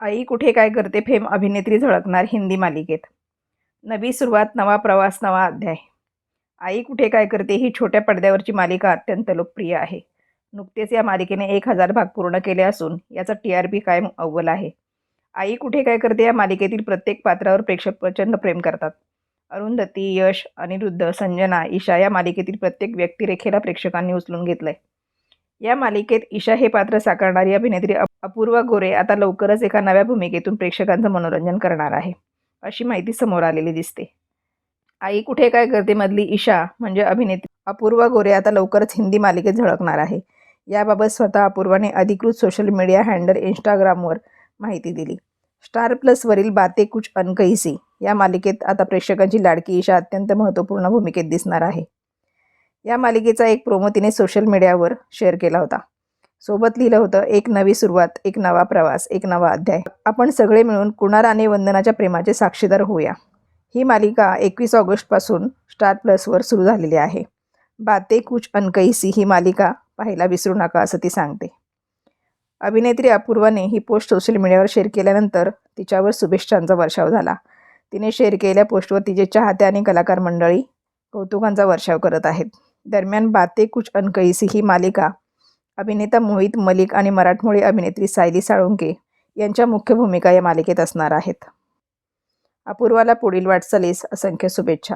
आई कुठे काय करते फेम अभिनेत्री झळकणार हिंदी मालिकेत. नवी सुरुवात नवा प्रवास नवा अध्याय. आई कुठे काय करते ही छोट्या पडद्यावरची मालिका अत्यंत लोकप्रिय आहे. नुकतेच या मालिकेने एक हजार भाग पूर्ण केले असून याचा टी आर पी कायम अव्वल आहे. आई कुठे काय करते या मालिकेतील प्रत्येक पात्रावर प्रेक्षक प्रचंड प्रेम करतात. अरुंधती यश अनिरुद्ध संजना ईशा या मालिकेतील प्रत्येक व्यक्तिरेखेला प्रेक्षकांनी उचलून घेतलंय. या मालिकेत ईशा हे पात्र साकारणारी अभिनेत्री अपूर्वा गोरे आता लवकरच एका नव्या भूमिकेतून प्रेक्षकांचं मनोरंजन करणार आहे. अशी माहिती समोर आलेली दिसते. आई कुठे काय करते मधली ईशा म्हणजे अभिनेत्री अपूर्वा गोरे आता लवकरच हिंदी मालिकेत झळकणार आहे. याबाबत स्वतः अपूर्वाने अधिकृत सोशल मीडिया हँडल इंस्टाग्रामवर माहिती दिली. स्टार प्लसवरील बाते कुछ अनकैसी या मालिकेत आता प्रेक्षकांची लाडकी ईशा अत्यंत महत्त्वपूर्ण भूमिकेत दिसणार आहे. या मालिकेचा एक प्रोमो तिने सोशल मीडियावर शेअर केला होता. सोबत लिहिलं होतं एक नवी सुरुवात एक नवा प्रवास एक नवा अध्याय. आपण सगळे मिळून कुणाल आणि वंदनाच्या प्रेमाचे साक्षीदार होऊया. ही मालिका एकवीस ऑगस्टपासून स्टार प्लसवर सुरू झालेली आहे. बाते कुछ अनकैसी ही मालिका पाहायला विसरू नका असं ती सांगते. अभिनेत्री अपूर्वाने ही पोस्ट सोशल मीडियावर शेअर केल्यानंतर तिच्यावर शुभेच्छांचा वर्षाव झाला. तिने शेअर केलेल्या पोस्टवर तिचे चाहते आणि कलाकार मंडळी कौतुकांचा वर्षाव करत आहेत. दरम्यान बाते कुछ अनकैसी ही मालिका. अभिनेता मोहित मलिक आणि मराठमोळी अभिनेत्री सायली साळुंके यांच्या मुख्य भूमिका या मालिकेत असणार आहेत. अपूर्वाला पुढील वाटचालीस असंख्य शुभेच्छा.